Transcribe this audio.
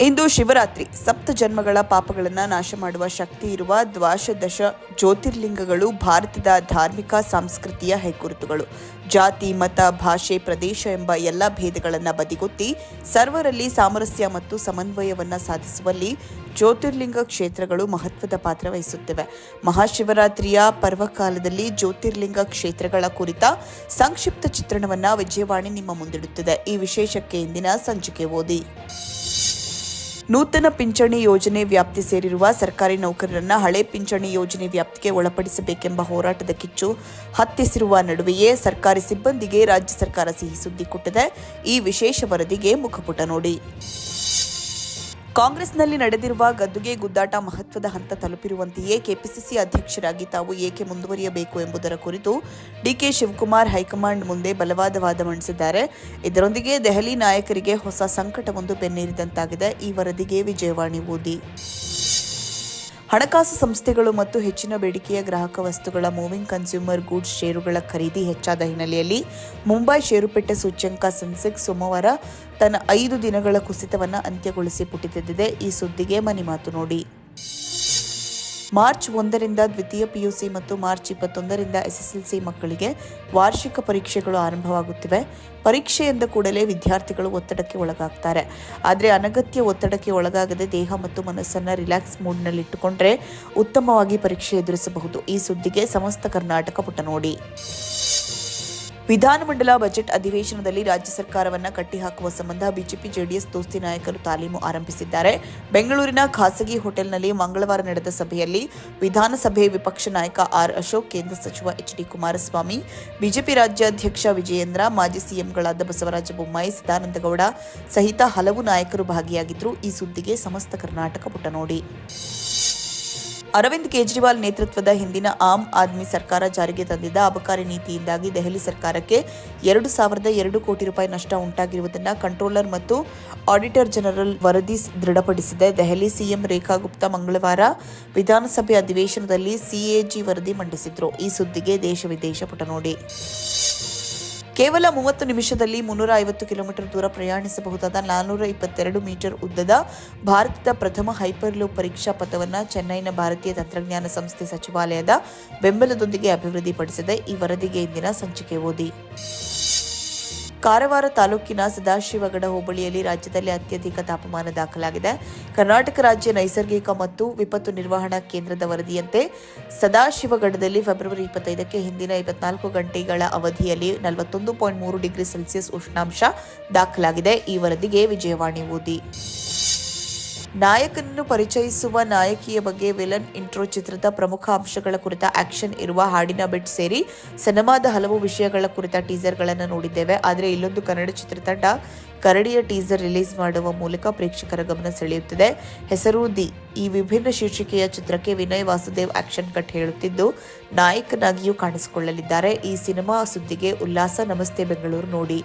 ಇಂದು ಶಿವರಾತ್ರಿ. ಸಪ್ತ ಜನ್ಮಗಳ ಪಾಪಗಳನ್ನು ನಾಶ ಮಾಡುವ ಶಕ್ತಿ ಇರುವ ದ್ವಾಶದಶ ಜ್ಯೋತಿರ್ಲಿಂಗಗಳು ಭಾರತದ ಧಾರ್ಮಿಕ, ಸಾಂಸ್ಕೃತಿಯ ಹೆಗ್ಗುರುತುಗಳು ಜಾತಿ, ಮತ, ಭಾಷೆ, ಪ್ರದೇಶ ಎಂಬ ಎಲ್ಲ ಭೇದಗಳನ್ನು ಬದಿಗೊತ್ತಿ ಸರ್ವರಲ್ಲಿ ಸಾಮರಸ್ಯ ಮತ್ತು ಸಮನ್ವಯವನ್ನು ಸಾಧಿಸುವಲ್ಲಿ ಜ್ಯೋತಿರ್ಲಿಂಗ ಕ್ಷೇತ್ರಗಳು ಮಹತ್ವದ ಪಾತ್ರ ವಹಿಸುತ್ತಿವೆ. ಮಹಾಶಿವರಾತ್ರಿಯ ಪರ್ವಕಾಲದಲ್ಲಿ ಜ್ಯೋತಿರ್ಲಿಂಗ ಕ್ಷೇತ್ರಗಳ ಕುರಿತ ಸಂಕ್ಷಿಪ್ತ ಚಿತ್ರಣವನ್ನು ವಿಜಯವಾಣಿ ನಿಮ್ಮ ಮುಂದಿಡುತ್ತಿದೆ. ಈ ವಿಶೇಷಕ್ಕೆ ಇಂದಿನ ಸಂಚಿಕೆ ಓದಿ. ನೂತನ ಪಿಂಚಣಿ ಯೋಜನೆ ವ್ಯಾಪ್ತಿ ಸೇರಿರುವ ಸರ್ಕಾರಿ ನೌಕರರನ್ನು ಹಳೆ ಪಿಂಚಣಿ ಯೋಜನೆ ವ್ಯಾಪ್ತಿಗೆ ಒಳಪಡಿಸಬೇಕೆಂಬ ಹೋರಾಟದ ಕಿಚ್ಚು ಹತ್ತಿಸಿರುವ ನಡುವೆಯೇ ಸರ್ಕಾರಿ ಸಿಬ್ಬಂದಿಗೆ ರಾಜ್ಯ ಸರ್ಕಾರ ಸಿಹಿ ಸುದ್ದಿ ಕೊಟ್ಟಿದೆ. ಈ ವಿಶೇಷ ವರದಿಗೆ ಮುಖಪುಟ ನೋಡಿ. ಕಾಂಗ್ರೆಸ್ನಲ್ಲಿ ನಡೆದಿರುವ ಗದ್ದುಗೆ ಗುದ್ದಾಟ ಮಹತ್ವದ ಹಂತ ತಲುಪಿರುವಂತೆಯೇ ಕೆಪಿಸಿಸಿ ಅಧ್ಯಕ್ಷರಾಗಿ ತಾವು ಏಕೆ ಮುಂದುವರಿಯಬೇಕು ಎಂಬುದರ ಕುರಿತು ಡಿಕೆ ಶಿವಕುಮಾರ್ ಹೈಕಮಾಂಡ್ ಮುಂದೆ ಬಲವಾದ ವಾದ ಮಂಡಿಸಿದ್ದಾರೆ. ಇದರೊಂದಿಗೆ ದೆಹಲಿ ನಾಯಕರಿಗೆ ಹೊಸ ಸಂಕಟವೊಂದು ಬೆನ್ನೇರಿದಂತಾಗಿದೆ. ಈ ವರದಿಗೆ ವಿಜಯವಾಣಿ ಓದಿ. ಹಣಕಾಸು ಸಂಸ್ಥೆಗಳು ಮತ್ತು ಹೆಚ್ಚಿನ ಬೇಡಿಕೆಯ ಗ್ರಾಹಕ ವಸ್ತುಗಳ ಮೂವಿಂಗ್ ಕನ್ಸ್ಯೂಮರ್ ಗೂಡ್ಸ್ ಷೇರುಗಳ ಖರೀದಿ ಹೆಚ್ಚಾದ ಹಿನ್ನೆಲೆಯಲ್ಲಿ ಮುಂಬೈ ಷೇರುಪೇಟೆ ಸೂಚ್ಯಂಕ ಸೆನ್ಸೆಕ್ಸ್ ಸೋಮವಾರ ತನ್ನ ಐದು ದಿನಗಳ ಕುಸಿತವನ್ನು ಅಂತ್ಯಗೊಳಿಸಿ ಪುಟಿತೆದ್ದಿದೆ. ಈ ಸುದ್ದಿಗೆ ಮನಿ ಮಾತು ನೋಡಿ. ಮಾರ್ಚ್ ಒಂದರಿಂದ ದ್ವಿತೀಯ ಪಿಯುಸಿ ಮತ್ತು ಮಾರ್ಚ್ ಇಪ್ಪತ್ತೊಂದರಿಂದ ಎಸ್ಎಸ್ಎಲ್ಸಿ ಮಕ್ಕಳಿಗೆ ವಾರ್ಷಿಕ ಪರೀಕ್ಷೆಗಳು ಆರಂಭವಾಗುತ್ತಿವೆ. ಪರೀಕ್ಷೆ ಎಂದ ಕೂಡಲೇ ವಿದ್ಯಾರ್ಥಿಗಳು ಒತ್ತಡಕ್ಕೆ ಒಳಗಾಗ್ತಾರೆ. ಆದರೆ ಅನಗತ್ಯ ಒತ್ತಡಕ್ಕೆ ಒಳಗಾಗದೆ ದೇಹ ಮತ್ತು ಮನಸ್ಸನ್ನು ರಿಲ್ಯಾಕ್ಸ್ ಮೂಡ್ನಲ್ಲಿಟ್ಟುಕೊಂಡ್ರೆ ಉತ್ತಮವಾಗಿ ಪರೀಕ್ಷೆ ಎದುರಿಸಬಹುದು. ಈ ಸುದ್ದಿಗೆ ಸಮಸ್ತ ಕರ್ನಾಟಕ ಪುಟ ನೋಡಿ ವಿಧಾನಮಂಡಲ ಬಜೆಟ್ ಅಧಿವೇಶನದಲ್ಲಿ ರಾಜ್ಯ ಸರ್ಕಾರವನ್ನು ಕಟ್ಟಿಹಾಕುವ ಸಂಬಂಧ ಬಿಜೆಪಿ ಜೆಡಿಎಸ್ ದೋಸ್ತಿ ನಾಯಕರು ತಾಲೀಮು ಆರಂಭಿಸಿದ್ದಾರೆ. ಬೆಂಗಳೂರಿನ ಖಾಸಗಿ ಹೋಟೆಲ್ನಲ್ಲಿ ಮಂಗಳವಾರ ನಡೆದ ಸಭೆಯಲ್ಲಿ ವಿಧಾನಸಭೆ ವಿಪಕ್ಷ ನಾಯಕ ಆರ್ ಅಶೋಕ್, ಕೇಂದ್ರ ಸಚಿವ ಎಚ್ ಡಿ ಕುಮಾರಸ್ವಾಮಿ, ಬಿಜೆಪಿ ರಾಜ್ಯಾಧ್ಯಕ್ಷ ವಿಜಯೇಂದ್ರ, ಮಾಜಿ ಸಿಎಂಗಳಾದ ಬಸವರಾಜ ಬೊಮ್ಮಾಯಿ, ಸದಾನಂದಗೌಡ ಸಹಿತ ಹಲವು ನಾಯಕರು ಭಾಗಿಯಾಗಿದ್ದರು ಈ ಸುದ್ದಿಗೆ ಸಮಸ್ತ ಕರ್ನಾಟಕ ಪುಟ ನೋಡಿ ಅರವಿಂದ್ ಕೇಜ್ರಿವಾಲ್ ನೇತೃತ್ವದ ಹಿಂದಿನ ಆಮ್ ಆದ್ಮಿ ಸರ್ಕಾರ ಜಾರಿಗೆ ತಂದಿದ್ದ ಅಬಕಾರಿ ನೀತಿಯಿಂದಾಗಿ ದೆಹಲಿ ಸರ್ಕಾರಕ್ಕೆ ಎರಡು ಸಾವಿರದ ಎರಡು ಕೋಟಿ ರೂಪಾಯಿ ನಷ್ಟ ಉಂಟಾಗಿರುವುದನ್ನು ಕಂಟ್ರೋಲರ್ ಮತ್ತು ಆಡಿಟರ್ ಜನರಲ್ ವರದಿ ದೃಢಪಡಿಸಿದೆ. ದೆಹಲಿ ಸಿಎಂ ರೇಖಾ ಗುಪ್ತಾ ಮಂಗಳವಾರ ವಿಧಾನಸಭೆ ಅಧಿವೇಶನದಲ್ಲಿ ಸಿಎಜಿ ವರದಿ ಮಂಡಿಸಿದ್ರು. ಈ ಸುದ್ದಿಗೆ ದೇಶ ವಿದೇಶ ಪುಟ ನೋಡಿ ಕೇವಲ ಮೂವತ್ತು ನಿಮಿಷದಲ್ಲಿ ಮುನ್ನೂರ ಐವತ್ತು ಕಿಲೋಮೀಟರ್ ದೂರ ಪ್ರಯಾಣಿಸಬಹುದಾದ ನಾನ್ನೂರ ಇಪ್ಪತ್ತೆರಡು ಮೀಟರ್ ಉದ್ದದ ಭಾರತದ ಪ್ರಥಮ ಹೈಪರ್ಲೂಪ್ ಪರೀಕ್ಷಾ ಪಥವನ್ನು ಚೆನ್ನೈನ ಭಾರತೀಯ ತಂತ್ರಜ್ಞಾನ ಸಂಸ್ಥೆ ಸಚಿವಾಲಯದ ಬೆಂಬಲದೊಂದಿಗೆ ಅಭಿವೃದ್ಧಿಪಡಿಸಿದೆ. ಈ ವರದಿಗೆ ಇಂದಿನ ಸಂಚಿಕೆ ಓದಿ. ಕಾರವಾರ ತಾಲೂಕಿನ ಸದಾಶಿವಗಡ ಹೋಬಳಿಯಲ್ಲಿ ರಾಜ್ಯದಲ್ಲಿ ಅತ್ಯಧಿಕ ತಾಪಮಾನ ದಾಖಲಾಗಿದೆ. ಕರ್ನಾಟಕ ರಾಜ್ಯ ನೈಸರ್ಗಿಕ ಮತ್ತು ವಿಪತ್ತು ನಿರ್ವಹಣಾ ಕೇಂದ್ರದ ವರದಿಯಂತೆ ಸದಾಶಿವಗಡದಲ್ಲಿ ಫೆಬ್ರವರಿ ಇಪ್ಪತ್ತೈದಕ್ಕೆ ಹಿಂದಿನ ಇಪ್ಪತ್ನಾಲ್ಕು ಗಂಟೆಗಳ ಅವಧಿಯಲ್ಲಿ ನಲವತ್ತೊಂದು ಪಾಯಿಂಟ್ ಮೂರು ಡಿಗ್ರಿ ಸೆಲ್ಸಿಯಸ್ ಉಷ್ಣಾಂಶ ದಾಖಲಾಗಿದೆ. ಈ ವರದಿಗೆ ವಿಜಯವಾಣಿ ಓದಿ. ನಾಯಕನನ್ನು ಪರಿಚಯಿಸುವ ನಾಯಕಿಯ ಬಗ್ಗೆ ವಿಲನ್ ಇಂಟ್ರೋ ಚಿತ್ರದ ಪ್ರಮುಖ ಅಂಶಗಳ ಕುರಿತ ಆಕ್ಷನ್ ಇರುವ ಹಾಡಿನ ಬಿಟ್ ಸೇರಿ ಸಿನಿಮಾದ ಹಲವು ವಿಷಯಗಳ ಕುರಿತ ಟೀಸರ್ಗಳನ್ನು ನೋಡಿದ್ದೇವೆ. ಆದರೆ ಇಲ್ಲೊಂದು ಕನ್ನಡ ಚಿತ್ರತಂಡ ಕರಡಿಯ ಟೀಸರ್ ರಿಲೀಸ್ ಮಾಡುವ ಮೂಲಕ ಪ್ರೇಕ್ಷಕರ ಗಮನ ಸೆಳೆಯುತ್ತಿದೆ. ಹೆಸರು ದಿ ಈ ವಿಭಿನ್ನ ಶೀರ್ಷಿಕೆಯ ಚಿತ್ರಕ್ಕೆ ವಿನಯ್ ವಾಸುದೇವ್ ಆಕ್ಷನ್ ಕಟ್ ಹೇಳುತ್ತಿದ್ದು, ನಾಯಕನಾಗಿಯೂ ಕಾಣಿಸಿಕೊಳ್ಳಲಿದ್ದಾರೆ. ಈ ಸಿನಿಮಾ ಸುದ್ದಿಗೆ ಉಲ್ಲಾಸ. ನಮಸ್ತೆ ಬೆಂಗಳೂರು ನೋಡಿ.